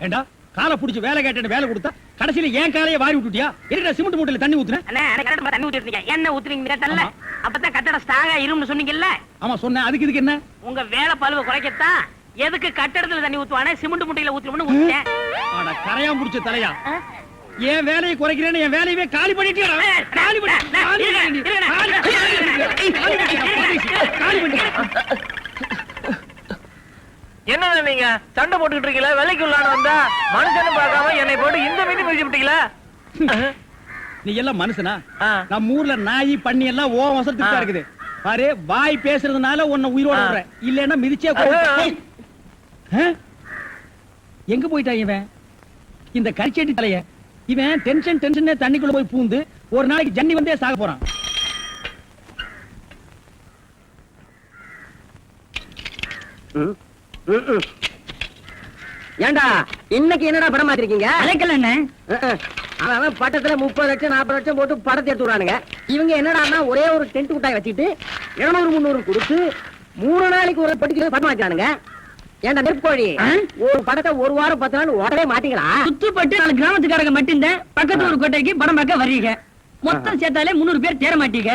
ஏண்டா காலை புடிச்சு வேலை கேட்டேன்னு வேலை கொடுத்தா கடைசியில ஏன் காலையை வாரி விட்டுட்டியா? சிமெண்ட் மூட்டையில தண்ணி ஊத்துன? அண்ணே தண்ணி ஊத்திருக்கீங்க என்ன ஊத்துறீங்க கேட்டல அப்பதான் கட்டடம் ஸ்ட்ராங்கா இரும்னு சொன்னீங்கல்ல? ஆமா சொன்னேன். அதுக்கு இதுக்கு என்ன? உங்க வேலை பழுவை குறைக்கத்தான். எதுக்கு கட்டடத்துல தண்ணி ஊத்துவானே சிமெண்ட் முட்டையில ஊத்துறோம்னு ஊத்திட்டேன் ஆட கரையான் புடிச்ச தலையா? என் வேலையை குறைக்கிறேன்னு என் வேலையவே காலி பண்ணிட்டியா அண்ணே, காலி என்னண்ணா நீங்க? சண்டை போட்டுக்கிட்டு இருக்கீங்களா? வெள்ளைக்கு உள்ளான வந்தா மனுஷன்னு பார்க்காம என்னை போட்டு இந்த மீதி மிதிச்சு விட்டீங்களா? நீ எல்லாம் மனுஷனா. நம்ம ஊர்ல நாய் பண்ணி எல்லாம் ஓ வசத்துக்கு இருக்குது. பாரு வாய் பேசுறதுனால உன்னை உயிரோட. விடுறேன். இல்லன்னா மிதிச்சே? எங்க போயிட்டான் இவன்? இந்த கரிச்சேட்டி தலைய இவன் டென்ஷன் டென்ஷனே தண்ணிக்குள்ள போய் பூந்து ஒரு நாளைக்கு ஜன்னி வந்தே சாக போறான். ஏண்டா இன்னைக்கு என்னடா படம் மாத்திருக்கீங்க அழைக்கல அண்ணே அவன் பட்டத்துல முப்பது லட்சம் நாற்பது லட்சம் போட்டு படத்தை எடுத்து விடுறானுங்க. இவங்க என்னடான்னா ஒரே ஒரு டென்ட் குட்டாய் வச்சுட்டு இருநூறு முந்நூறு கொடுத்து மூணு நாளைக்கு ஒரு பட்டிக்கு படம் மாட்டானுங்க ஏண்டா நெருப்புக்கோழி? ஒரு படத்தை ஒரு வாரம் பத்து நாள் உடனே மாட்டீங்களா? சுத்துப்பட்டு நாலு கிராமத்துக்காரங்க மட்டும்தான் பக்கத்து ஒரு கோட்டைக்கு படம் பார்க்க வர்றீங்க. மொத்தம் சேர்த்தாலே முந்நூறு பேர் தேர மாட்டீங்க.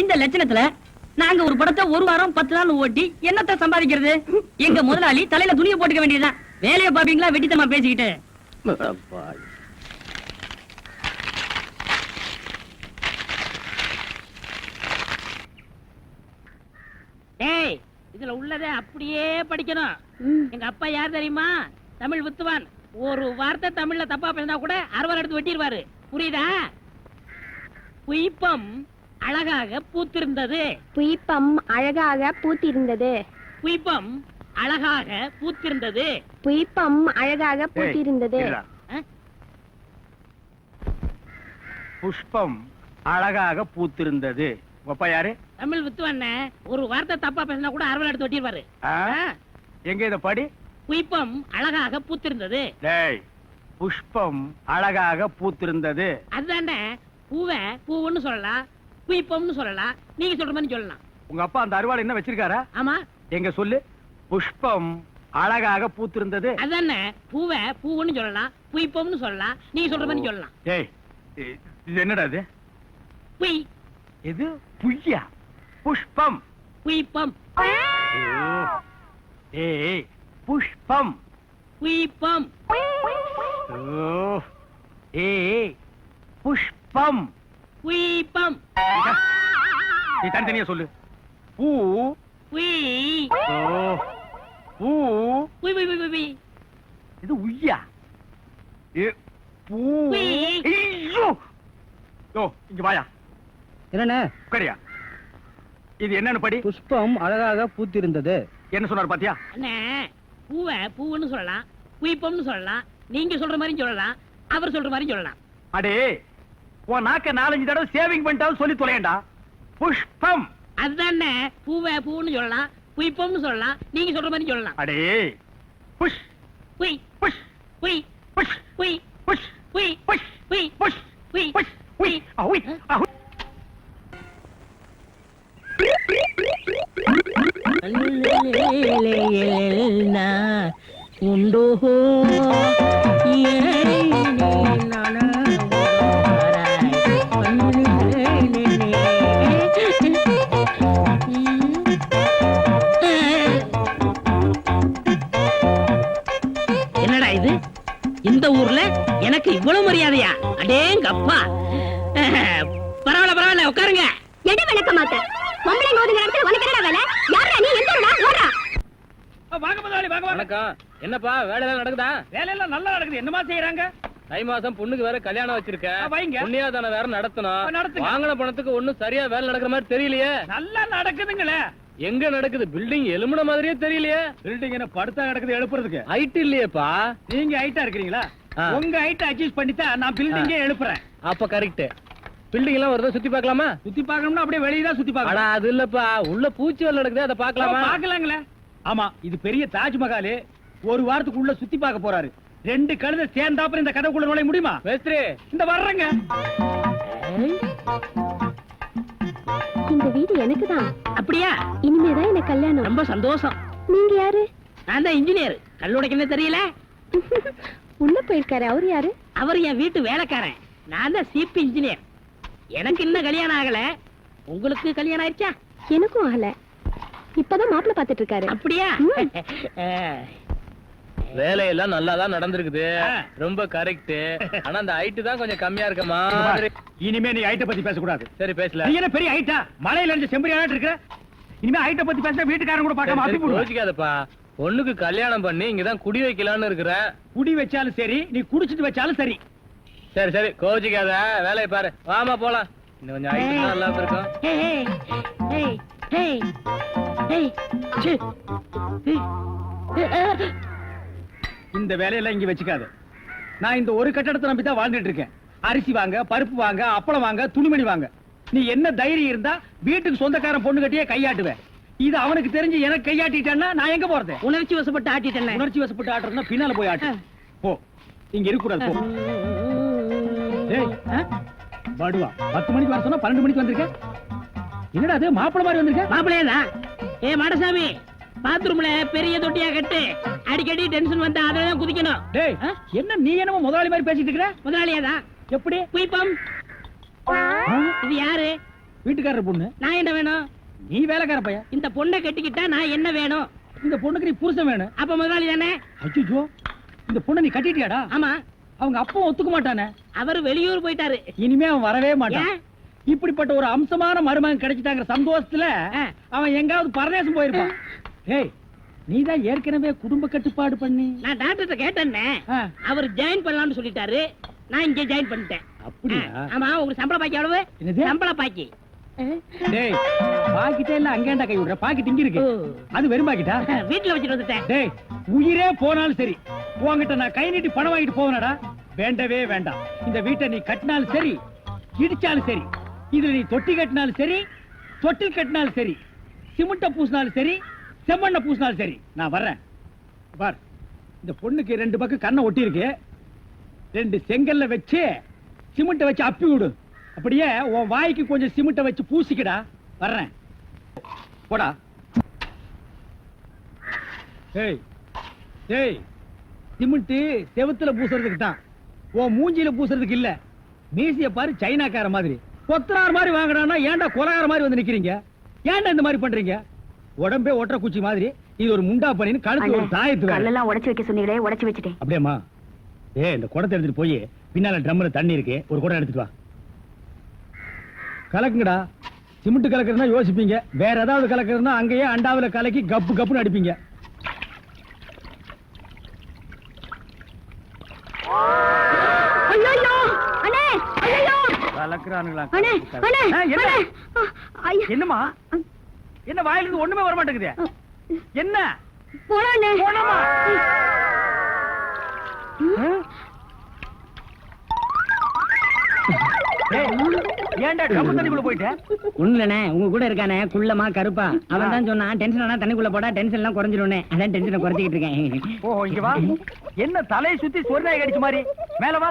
இந்த லட்சணத்துல நாங்க ஒரு படத்தை ஒரு வாரம் பத்து நாள் ஓட்டி என்னத்த சம்பாதிக்கிறது? எங்க முதலாளி தலையில துணியை போட்டுக்க வேண்டியதுதான். வேலையை பாப்பீங்களா வெட்டித்தமா பேசிக்கிட்டு. டேய் இதுல உள்ளதை அப்படியே படிக்கணும். எங்க அப்பா யார் தெரியுமா? தமிழ் வித்துவான். ஒரு வார்த்தை தமிழ்ல தப்பா பேசினா கூட அறுவர் எடுத்து வெட்டிடுவாரு புரியுதா? புய்பம் அழகாக பூத்திருந்தது. புய்பம் அழகாக பூத்திருந்தது. புய்பம் அழகாக பூத்திருந்தது. புய்பம் அழகாக பூத்திருந்தது. புஷ்பம் அழகாக பூத்திருந்தது. அப்பா யாரு? தமிழ் வித்துவான் ஒரு வார்த்தை தப்பா பேசினா கூட அறுவர் எடுத்து வெட்டிடுவாரு எங்க இத படி? புய்பம் அழகாக பூத்திருந்தது. டேய் புஷ்பம் அழகாக பூத்திருந்தது. அதுதானே பூவை பூவுன்னு சொல்லலாம் புய்பம்னு சொல்லலாம் நீங்க சொல்ற மாதிரி சொல்லலாம். உங்க அப்பா அந்த அருவாள் என்ன வச்சிருக்காரா? ஆமா. எங்க சொல்லு? புஷ்பம் அழகாக பூத்திருந்தது. அதானே பூவை பூவுன்னு சொல்லலாம் புய்பம்னு சொல்லலாம் நீங்க சொல்ற மாதிரி சொல்லலாம். இ- இது என்னடா இது? புய். இது புய்யா? புஷ்பம். புய்பம். ஏய் புஷ்பம். புய்பம் ஓ. ஏய் புஷ்பம். புய்பம் நீ தனித்தனியா சொல்லு. பூ புய். ஓ. பூ புய் புய் புய் புய் இது உய்யா? ஏ பூ. ஐயோ. யோ இங்க வாயா. என்னண்ணே? உட்காரியா இது என்னன்னு படி. புஷ்பம் அழகாக பூத்திருந்தது. என்ன சொன்னார் பாத்தியா? அண்ணே பூவை பூவுன்னு சொல்லலாம் புய்பம்னு சொல்லலாம் நீங்க சொல்ற மாதிரி சொல்லலாம் அவர் சொல்ற மாதிரி சொல்லலாம். அடே உன் நாக்க நாலஞ்சு தடவை சேவிங் பண்ணிட்டாலும் சொல்லி தொலையண்டா. புஷ்பம். அதுதானே பூவை பூவுன்னு சொல்லலாம் புய்பம்னு சொல்லலாம் நீங்க சொல்ற மாதிரி சொல்லலாம். அடே புஷ். புய் புஷ். புய் புஷ். புய் புஷ். புய் புஷ். புய் புஷ். புய் புஷ். உய் அவுய் அவுய் உண்டோ என்னடா இது? இந்த ஊர்ல எனக்கு இவ்வளவு மரியாதையா? அடேங்க அப்பா பரவாயில்ல பரவாயில்ல உட்காருங்க. எடு விளக்க மாட்டேன் பொம்பளை ஓடுங்கிற இடத்துல உனக்கு என்னடா வேலை? யாரா நீ? எந்த ஊரா ஓடுறா. வாங்க முதலாளி வாங்க வாங்க. வணக்கம். என்னப்பா வேலையெல்லாம் நடக்குதா? வேலையெல்லாம் நல்லா நடக்குது. என்னமா செய்யறாங்க தை மாசம் பொண்ணுக்கு வேற கல்யாணம் வச்சிருக்கேன் ஆ, வைங்க. புண்ணியாதான வேற ஆ, நடத்தணும் நடத்துங்க. வாங்கின பணத்துக்கு ஒண்ணும் சரியா வேலை நடக்கிற மாதிரி தெரியலையே. நல்லா நடக்குதுங்களே. எங்க நடக்குது? பில்டிங் எலும்புன மாதிரியே தெரியலையே. பில்டிங் என்ன படுத்தா நடக்குது எழுப்புறதுக்கு? ஹைட் இல்லையேப்பா. நீங்க ஹைட்டா இருக்கிறீங்களா? ஆ. உங்க ஹைட் அட்ஜஸ்ட் பண்ணிட்டா நான் பில்டிங்கே எழுப்புறேன். அப்ப கரெக்ட் பில்டிங் எல்லாம் வருதா சுத்தி பார்க்கலாமா? சுத்தி பார்க்கணும்னா அப்படியே வெளியே தான் சுத்தி அடா பார்க்கணும் அது இல்லப்பா. உள்ள பூச்சி வேலை நடக்குது அதை பார்க்கலாமா? பார்க்கலாங்களே. ஆமா இது பெரிய தாஜ்மஹால். ஒரு வாரத்துக்குள்ள சுத்தி பார்க்க போறாரு. ரெண்டு கழுதை சேர்ந்தாப்புறம் இந்த கதைக்குள்ள நுழைய முடியுமா? மேஸ்திரி இந்த வர்றேங்க. இந்த வீடு எனக்கு தான். அப்படியா? இனிமேதான் எனக்கு கல்யாணம். ரொம்ப சந்தோஷம். நீங்க யாரு? நான் தான் இன்ஜினியர் கல்லுடைக்கணும் தெரியல. உள்ள போயிருக்காரு. அவரு யாரு? அவர் என் வீட்டு வேலைக்காரன். நான் தான் சிபி இன்ஜினியர் எனக்கு இன்னும் கல்யாணம் ஆகல. உங்களுக்கு கல்யாணம் ஆயிடுச்சா எனக்கும் ஆகல. இப்பதான் மாப்பிள்ள பாத்துட்டு இருக்காரு அப்படியா வேலையெல்லாம் நல்லா தான் நடந்திருக்குது ரொம்ப கரெக்ட் ஆனா அந்த ஹைட் தான் கொஞ்சம் கம்மியா இருக்க மாதிரி. இனிமே நீ ஐட்ட பத்தி பேசக்கூடாது. சரி பேசல. நீ என்ன பெரிய ஐட்டா மலையில இருந்து செம்பரியாட்டு இருக்கிற? இனிமே ஐட்ட பத்தி பேசினா வீட்டுக்காரன் கூட பார்க்காம அப்பி போடுவேன் யோசிக்காதப்பா. பொண்ணுக்கு கல்யாணம் பண்ணி இங்கதான் குடி வைக்கலாம்னு இருக்கிறேன் குடி வச்சாலும் சரி நீ குடிச்சிட்டு வச்சாலும் சரி. சரி சரி. கோச்சிக்காத வேலையை பாரு. வாமா போலாம். இன்னும் கொஞ்சம் ஹைட் நல்லா இருக்கும். இந்த வேலையெல்லாம் இங்க வச்சுக்காத. நான் இந்த ஒரு கட்டடத்தை நம்பி தான் வாழ்ந்துட்டு இருக்கேன். அரிசி வாங்க பருப்பு வாங்க அப்பளம் வாங்க துணிமணி வாங்க. நீ என்ன தைரியம் இருந்தா வீட்டுக்கு சொந்தக்காரன் பொண்ணு கட்டியே கையாட்டுவேன். இது அவனுக்கு தெரிஞ்சு எனக்கு கையாட்டிட்டான்னா நான் எங்க போறது? உணர்ச்சி வசப்பட்டு ஆட்டிட்டேன். உணர்ச்சி வசப்பட்டு ஆட்டுறதுன்னா பின்னால போய் ஆட்டு. போ. இங்க இருக்க கூடாது போ. டேய், ஆ? படுவா. பத்து மணிக்கு வர சொன்னா பன்னெண்டு மணிக்கு வந்திருக்க? என்னடா அது? மாப்பிள மாதிரி வந்திருக்க? மாப்பிள்ளையதான் ஏ மாடசாமி பாத்ரூம்ல பெரிய தொட்டியா கட்டு. அடிக்கடி டென்ஷன் வந்தா அததான் குதிக்கணும். டேய்? என்ன நீ என்னமோ முதலாளி மாதிரி பேசிட்டு இருக்கிற? முதலாளியாதான் எப்படி? குயிப்பம்? இது யாரு? வீட்டுக்காரர் பொண்ணு. நான் என்ன வேணும்? நீ வேலைக்கார பையன். இந்த பொண்ணை கட்டிக்கிட்டா நான் என்ன வேணும்? இந்த பொண்ணுக்கு நீ புருஷன் வேணும். அப்ப முதலாளி தானே? அச்சோ இந்த பொண்ணை நீ கட்டிட்டியாடா? ஆமா. அவங்க அப்பா ஒத்துக்க மாட்டானே. அவர் வெளியூர் போயிட்டாரு. இனிமே அவன் வரவே மாட்டான்? இப்படிப்பட்ட ஒரு அம்சமான மருமகன் கிடைச்சிட்டாங்கிற சந்தோஷத்துல. அவன் எங்காவது பரதேசம் போயிருப்பான். ஏய் நீதான் ஏற்கனவே குடும்ப கட்டுப்பாடு பண்ணி. நான் டாக்டர்கிட்ட கேட்டேன்னே. ஆ. அவர் ஜாயின் பண்ணலாம்னு சொல்லிட்டாரு. நான் இங்க ஜாயின் பண்ணிட்டேன். அப்படியா? ஆமா உங்களுக்கு சம்பள பாக்கி எவ்வளவு? என்னது? சம்பள பாக்கி. டேய் பாக்கிட்டே இல்ல அங்கேண்டா கை விடுற. இருக்கு. ஓ. அது வெறும் பாக்கிட்டா? வீட்டுல வச்சுட்டு வந்துட்டேன். டேய் உயிரே போனாலும் சரி. உன்கிட்ட நான் கை நீட்டி பணம் வாங்கிட்டு போவனடா. வேண்டவே வேண்டாம். இந்த வீட்டை நீ கட்டினாலும் சரி இடிச்சாலும் சரி இதுல நீ தொட்டி கட்டினாலும் சரி தொட்டில் கட்டினாலும் சரி சிமெண்ட்டை பூசினாலும் சரி செம்மண்ண பூசினாலும் சரி நான் வர்றேன். பார் இந்த பொண்ணுக்கு ரெண்டு பக்கம் கண்ணை ஒட்டி இருக்கு ரெண்டு செங்கல்ல வச்சு சிமெண்ட்டை வச்சு அப்பி விடு அப்படியே உன் வாய்க்கு கொஞ்சம் சிமெண்ட்டை வச்சு பூசிக்கடா. வர்றேன். போடா. ஏய் ஏய் சிமெண்ட்டு செவுத்துல பூசுறதுக்கு தான். உன் மூஞ்சில பூசுறதுக்கு இல்ல. மீசிய பாரு சைனாக்கார மாதிரி. கொத்தனார் மாதிரி வாங்குறான்னா ஏன்டா கொலகார மாதிரி வந்து நிக்கிறீங்க? ஏன்டா இந்த மாதிரி பண்றீங்க? உடம்பே ஒற்ற குச்சி மாதிரி இது ஒரு முண்டா பண்ணின்னு கழுத்து ஒரு தாயத்து கல்லெல்லாம் உடைச்சு வைக்க சொன்னீங்களே உடைச்சு வச்சுட்டேன். அப்படியாம்மா. ஏ இந்த குடத்தை எடுத்துட்டு போய் பின்னால ட்ரம்ல தண்ணி இருக்கு ஒரு குடம் எடுத்துட்டு வா. கலக்குங்கடா. சிமெண்ட் கலக்குறதுனா யோசிப்பீங்க. வேற ஏதாவது கலக்குறதுனா அங்கேயே அண்டாவுல கலக்கி கப்பு கப்புன்னு அடிப்பீங்க ஐயோ அண்ணே ஐயோ கலக்குறானுங்களா? ஆ, என்ன? அண்ணே. ஆ, ஐயா. என்னம்மா? என்ன வாயில இருந்து ஒண்ணுமே வர மாட்டேங்குது என்ன? ஏன்டா தண்ணிக்குள்ள போயிட்ட? ஒண்ணுலண்ணே உங்க கூட இருக்கானே குள்ளமா கருப்பா. அவன் தான் சொன்னான் டென்ஷன் ஆனா தண்ணிக்குள்ள போடா டென்ஷன் எல்லாம் குறைஞ்சிரும்னே அதான் டென்ஷனை குறைச்சிக்கிட்டு இருக்கேன். ஓ இங்க வா. என்ன தலையை சுத்தி சொர்ணாய் கடிச்ச மாதிரி? மேல வா.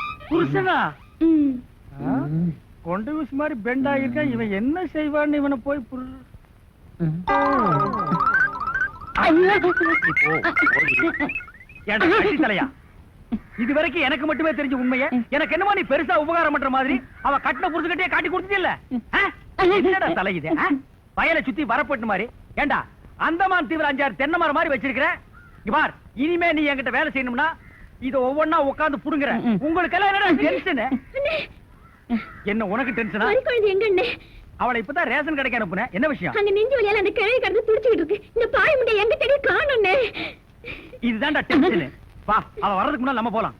புருஷனா? கொண்டு விஷ் மாதிரி பெண்ட் ஆகிருக்கான் இவன் என்ன செய்வான்னு இவனை போய் தலையா? இது வரைக்கும் எனக்கு மட்டுமே தெரிஞ்ச உண்மையை எனக்கு என்னமோ நீ பெருசா உபகாரம் பண்ற மாதிரி அவ கட்டின புருஷகிட்டே காட்டி கொடுத்தது இல்ல என்னடா தலை இது? வயலை சுத்தி வரப்பட்டு மாதிரி. ஏண்டா அந்தமான் தீவிர அஞ்சாறு தென்னை மரம் மாதிரி வச்சிருக்கிற? இங்க பார் இனிமே நீ என்கிட்ட வேலை செய்யணும்னா இத ஒவ்வொன்னா உட்கார்ந்து புடுங்குற. உங்களுக்கு எல்லாம் என்னடா டென்ஷன் என்ன உனக்கு டென்ஷனா குழந்தை எங்க அண்ணே? அவளை இப்பதான் ரேஷன் கடைக்கு அனுப்புனேன் என்ன விஷயம்? அங்க நெஞ்சு வழியால அந்த கிழவி கடந்து துடிச்சுக்கிட்டு இருக்கு. இந்த பாய் முண்டை எங்க தேடி காணும்னே இதுதான்டா டென்ஷன் வா அவ வர்றதுக்கு முன்னாடி நம்ம போலாம்.